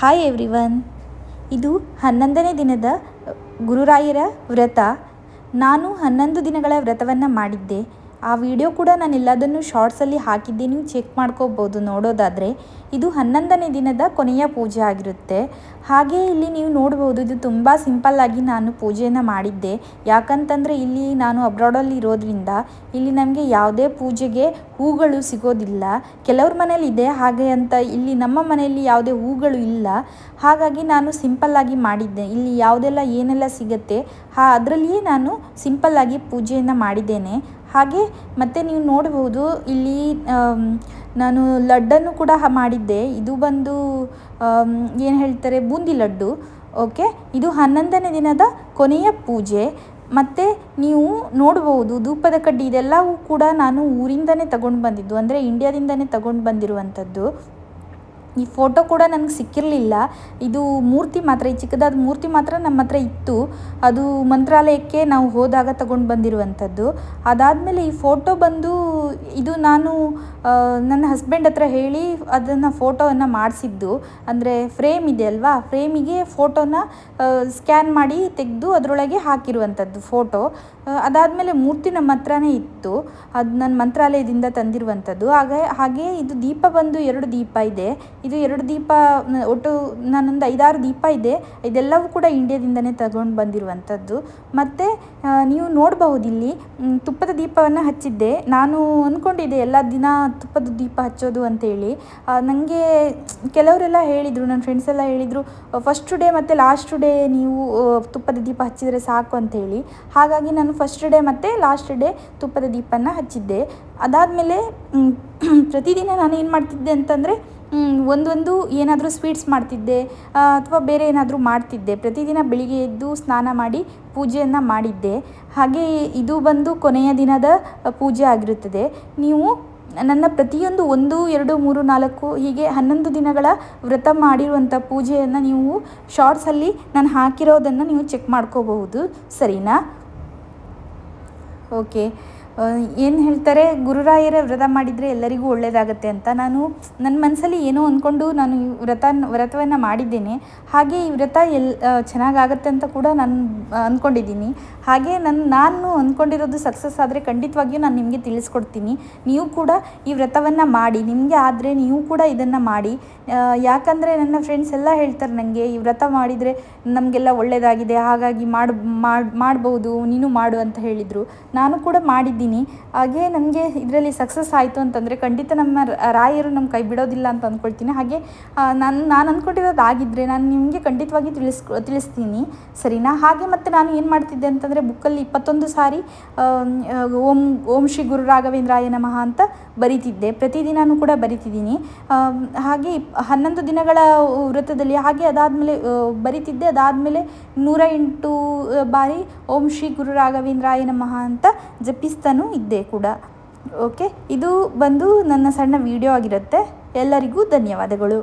Hi everyone ಇದು ಹನ್ನೊಂದನೇ ದಿನದ ಗುರುರಾಯರ ವ್ರತ. ನಾನು ಹನ್ನೊಂದು ದಿನಗಳ ವ್ರತವನ್ನು ಮಾಡಿದ್ದೆ. ಆ ವಿಡಿಯೋ ಕೂಡ ನಾನು ಎಲ್ಲದನ್ನು ಶಾರ್ಟ್ಸಲ್ಲಿ ಹಾಕಿದ್ದೆ ನೀವು ಚೆಕ್ ಮಾಡ್ಕೋಬೋದು ನೋಡೋದಾದರೆ. ಇದು ಹನ್ನೊಂದನೇ ದಿನದ ಕೊನೆಯ ಪೂಜೆ ಆಗಿರುತ್ತೆ. ಹಾಗೆ ಇಲ್ಲಿ ನೀವು ನೋಡ್ಬೋದು, ಇದು ತುಂಬ ಸಿಂಪಲ್ಲಾಗಿ ನಾನು ಪೂಜೆಯನ್ನು ಮಾಡಿದ್ದೆ. ಯಾಕಂತಂದರೆ ಇಲ್ಲಿ ನಾನು ಅಬ್ರಾಡಲ್ಲಿ ಇರೋದ್ರಿಂದ ಇಲ್ಲಿ ನಮಗೆ ಯಾವುದೇ ಪೂಜೆಗೆ ಹೂಗಳು ಸಿಗೋದಿಲ್ಲ. ಕೆಲವ್ರ ಮನೇಲಿ ಇದೆ, ಹಾಗೆ ಅಂತ ಇಲ್ಲಿ ನಮ್ಮ ಮನೆಯಲ್ಲಿ ಯಾವುದೇ ಹೂಗಳು ಇಲ್ಲ. ಹಾಗಾಗಿ ನಾನು ಸಿಂಪಲ್ಲಾಗಿ ಮಾಡಿದ್ದೆ. ಇಲ್ಲಿ ಯಾವುದೆಲ್ಲ ಏನೆಲ್ಲ ಸಿಗುತ್ತೆ, ಹಾ, ಅದರಲ್ಲಿಯೇ ನಾನು ಸಿಂಪಲ್ಲಾಗಿ ಪೂಜೆಯನ್ನು ಮಾಡಿದ್ದೇನೆ. ಹಾಗೆ ಮತ್ತೆ ನೀವು ನೋಡಬಹುದು ಇಲ್ಲಿ ನಾನು ಲಡ್ಡನ್ನು ಕೂಡ ಮಾಡಿದ್ದೆ. ಇದು ಬಂದು ಏನು ಹೇಳ್ತಾರೆ, ಬೂಂದಿ ಲಡ್ಡು. ಓಕೆ? ಇದು ಹನ್ನೊಂದನೇ ದಿನದ ಕೊನೆಯ ಪೂಜೆ. ಮತ್ತು ನೀವು ನೋಡ್ಬೋದು ಧೂಪದ ಕಡ್ಡಿ ಇದೆಲ್ಲವೂ ಕೂಡ ನಾನು ಊರಿಂದನೇ ತಗೊಂಡು ಬಂದಿದ್ದು. ಅಂದರೆ ಇಂಡಿಯಾದಿಂದನೇ ತಗೊಂಡು ಬಂದಿರುವಂಥದ್ದು. ಈ ಫೋಟೋ ಕೂಡ ನನಗೆ ಸಿಕ್ಕಿರಲಿಲ್ಲ. ಇದು ಮೂರ್ತಿ ಮಾತ್ರ, ಈ ಚಿಕ್ಕದಾದ ಮೂರ್ತಿ ಮಾತ್ರ ನಮ್ಮ ಹತ್ರ ಇತ್ತು. ಅದು ಮಂತ್ರಾಲಯಕ್ಕೆ ನಾವು ಹೋದಾಗ ತಗೊಂಡು ಬಂದಿರುವಂಥದ್ದು. ಅದಾದಮೇಲೆ ಈ ಫೋಟೋ ಬಂದು ಇದು ನಾನು ನನ್ನ ಹಸ್ಬೆಂಡ್ ಹತ್ರ ಹೇಳಿ ಅದನ್ನು ಫೋಟೋವನ್ನು ಮಾಡಿಸಿದ್ದು. ಅಂದರೆ ಫ್ರೇಮ್ ಇದೆ ಅಲ್ವಾ? ಫ್ರೇಮಿಗೆ ಫೋಟೋನ ಸ್ಕ್ಯಾನ್ ಮಾಡಿ ತೆಗೆದು ಅದರೊಳಗೆ ಹಾಕಿರುವಂಥದ್ದು ಫೋಟೋ. ಅದಾದಮೇಲೆ ಮೂರ್ತಿ ನಮ್ಮ ಹತ್ರನೇ ಇತ್ತು. ಅದು ನನ್ನ ಮಂತ್ರಾಲಯದಿಂದ ತಂದಿರುವಂಥದ್ದು. ಹಾಗೆ ಹಾಗೆ ಇದು ದೀಪ ಬಂದು ಎರಡು ದೀಪ ಇದೆ. ಇದು ಎರಡು ದೀಪ ಒಟ್ಟು ನಾನೊಂದು ಐದಾರು ದೀಪ ಇದೆ. ಇದೆಲ್ಲವೂ ಕೂಡ ಇಂಡಿಯಾದಿಂದನೇ ತಗೊಂಡು ಬಂದಿರುವಂಥದ್ದು. ಮತ್ತು ನೀವು ನೋಡಬಹುದು ಇಲ್ಲಿ ತುಪ್ಪದ ದೀಪವನ್ನು ಹಚ್ಚಿದ್ದೆ. ನಾನು ಅಂದ್ಕೊಂಡಿದ್ದೆ ಎಲ್ಲ ದಿನ ತುಪ್ಪದ ದೀಪ ಹಚ್ಚೋದು ಅಂತೇಳಿ. ನನಗೆ ಕೆಲವರೆಲ್ಲ ಹೇಳಿದರು ನನ್ನ ಫ್ರೆಂಡ್ಸ್ ಎಲ್ಲ ಹೇಳಿದರು ಫಸ್ಟ್ ಡೇ ಮತ್ತು ಲಾಸ್ಟ್ ಡೇ ನೀವು ತುಪ್ಪದ ದೀಪ ಹಚ್ಚಿದರೆ ಸಾಕು ಅಂತೇಳಿ. ಹಾಗಾಗಿ ನಾನು ಫಸ್ಟ್ ಡೇ ಮತ್ತು ಲಾಸ್ಟ್ ಡೇ ತುಪ್ಪದ ದೀಪನ ಹಚ್ಚಿದ್ದೆ. ಅದಾದಮೇಲೆ ಪ್ರತಿದಿನ ನಾನು ಏನು ಮಾಡ್ತಿದ್ದೆ ಅಂತಂದರೆ ಒಂದೊಂದು ಏನಾದರೂ ಸ್ವೀಟ್ಸ್ ಮಾಡ್ತಿದ್ದೆ ಅಥವಾ ಬೇರೆ ಏನಾದರೂ ಮಾಡ್ತಿದ್ದೆ. ಪ್ರತಿದಿನ ಬೆಳಿಗ್ಗೆ ಎದ್ದು ಸ್ನಾನ ಮಾಡಿ ಪೂಜೆಯನ್ನು ಮಾಡಿದ್ದೆ. ಹಾಗೆ ಇದು ಬಂದು ಕೊನೆಯ ದಿನದ ಪೂಜೆ ಆಗಿರುತ್ತದೆ. ನೀವು ನನ್ನ ಪ್ರತಿಯೊಂದು ಒಂದು, ಎರಡು, ಮೂರು, ನಾಲ್ಕು, ಹೀಗೆ ಹನ್ನೊಂದು ದಿನಗಳ ವ್ರತ ಮಾಡಿರುವಂಥ ಪೂಜೆಯನ್ನು ನೀವು ಶಾರ್ಟ್ಸಲ್ಲಿ ನಾನು ಹಾಕಿರೋದನ್ನು ನೀವು ಚೆಕ್ ಮಾಡ್ಕೋಬಹುದು. ಸರಿನಾ? ಓಕೆ ಏನು ಹೇಳ್ತಾರೆ? ಗುರುರಾಯರ ವ್ರತ ಮಾಡಿದರೆ ಎಲ್ಲರಿಗೂ ಒಳ್ಳೆಯದಾಗತ್ತೆ ಅಂತ ನಾನು ನನ್ನ ಮನಸ್ಸಲ್ಲಿ ಏನೋ ಅಂದ್ಕೊಂಡು ನಾನು ಈ ವ್ರತ ವ್ರತವನ್ನು ಮಾಡಿದ್ದೇನೆ. ಹಾಗೆ ಈ ವ್ರತ ಎಲ್ ಚೆನ್ನಾಗಾಗತ್ತೆ ಅಂತ ಕೂಡ ನಾನು ಅಂದ್ಕೊಂಡಿದ್ದೀನಿ ಹಾಗೆ ನನ್ನ ನಾನು ಅಂದ್ಕೊಂಡಿರೋದು ಸಕ್ಸಸ್ ಆದರೆ ಖಂಡಿತವಾಗಿಯೂ ನಾನು ನಿಮಗೆ ತಿಳಿಸ್ಕೊಡ್ತೀನಿ. ನೀವು ಕೂಡ ಈ ವ್ರತವನ್ನು ಮಾಡಿ, ನಿಮಗೆ ಆದರೆ ನೀವು ಕೂಡ ಇದನ್ನು ಮಾಡಿ. ಯಾಕಂದರೆ ನನ್ನ ಫ್ರೆಂಡ್ಸ್ ಎಲ್ಲ ಹೇಳ್ತಾರೆ ನನಗೆ ಈ ವ್ರತ ಮಾಡಿದರೆ ನಮಗೆಲ್ಲ ಒಳ್ಳೆಯದಾಗಿದೆ ಹಾಗಾಗಿ ಮಾಡಿ, ಮಾಡ್ಬೋದು, ನೀನು ಮಾಡು ಅಂತ ಹೇಳಿದರು. ನಾನು ಕೂಡ ಮಾಡಿದ್ದೀನಿ. ಹಾಗೆ ನನಗೆ ಇದರಲ್ಲಿ ಸಕ್ಸಸ್ ಆಯಿತು ಅಂತಂದರೆ ಖಂಡಿತ ನಮ್ಮ ರಾಯರು ನಮ್ಮ ಕೈ ಬಿಡೋದಿಲ್ಲ ಅಂತ ಅಂದ್ಕೊಳ್ತೀನಿ ಹಾಗೆ ನಾನು ನಾನು ಅಂದ್ಕೊಂಡಿರೋದು ಆಗಿದ್ದರೆ ನಾನು ನಿಮಗೆ ಖಂಡಿತವಾಗಿ ತಿಳಿಸ್ ತಿಳಿಸ್ತೀನಿ. ಸರಿನಾ? ಹಾಗೆ ಮತ್ತು ನಾನು ಏನು ಮಾಡ್ತಿದ್ದೆ ಅಂತಂದರೆ ಬುಕ್ಕಲ್ಲಿ ಇಪ್ಪತ್ತೊಂದು ಸಾರಿ ಓಂ ಓಂ ಶ್ರೀ ಗುರು ರಾಘವೇಂದ್ರಾಯ ನಮಃ ಅಂತ ಬರಿತಿದ್ದೆ. ಪ್ರತಿದಿನವೂ ಕೂಡ ಬರಿತಿದ್ದೀನಿ. ಹಾಗೆ ಹನ್ನೊಂದು ದಿನಗಳ ವ್ರತದಲ್ಲಿ, ಹಾಗೆ ಅದಾದಮೇಲೆ ಬರಿತಿದ್ದೆ. ಅದಾದಮೇಲೆ ನೂರ ಎಂಟು ಬಾರಿ ಓಂ ಶ್ರೀ ಗುರು ರಾಘವೇಂದ್ರಾಯ ನಮಃ ಅಂತ ಜಪಿಸ್ತಾನೂ ಇದ್ದೆ ಕೂಡ. ಓಕೆ ಇದು ಬಂದು ನನ್ನ ಸಣ್ಣ ವಿಡಿಯೋ ಆಗಿರುತ್ತೆ. ಎಲ್ಲರಿಗೂ ಧನ್ಯವಾದಗಳು.